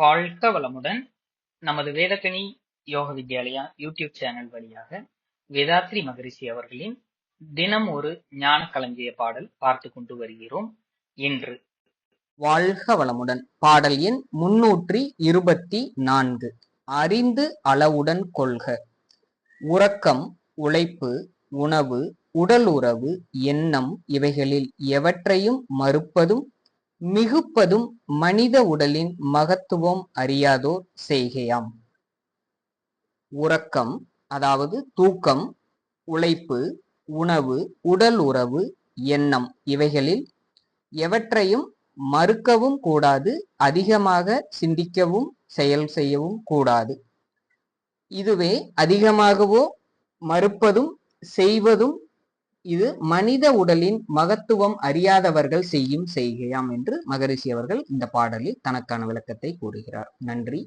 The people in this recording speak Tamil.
வாழ்க வளமுடன் நமது வேதக்கணி யோக வித்யாலயா யூடியூப் சேனல் வழியாக வேதாத்ரி மகரிஷி அவர்களின் தினம் ஒரு ஞான களஞ்சிய பாடல் பார்த்து கொண்டு வருகிறோம். இன்று வாழ்க வளமுடன் பாடல் எண் முன்னூற்றி இருபத்தி நான்கு. அறிந்து அளவுடன் கொள்க. உறக்கம் உழைப்பு உணவு உடல் உறவு எண்ணம் இவைகளில் எவற்றையும் மறுப்பதும் மிகுப்பதும் மனித உடலின் மகத்துவம் அறியாதோர் செய்கையாம். உறக்கம் அதாவது தூக்கம் உழைப்பு உணவு உடல் உறவு எண்ணம் இவைகளில் எவற்றையும் மறுக்கவும் கூடாது அதிகமாக சிந்திக்கவும் செயல் செய்யவும் கூடாது. இதுவே அதிகமாகவோ மறுப்பதும் செய்வதும் இது மனித உடலின் மகத்துவம் அறியாதவர்கள் செய்யும் செய்கையாம் என்று மகரிஷி அவர்கள் இந்த பாடலில் தனக்கான விளக்கத்தை கூறுகிறார். நன்றி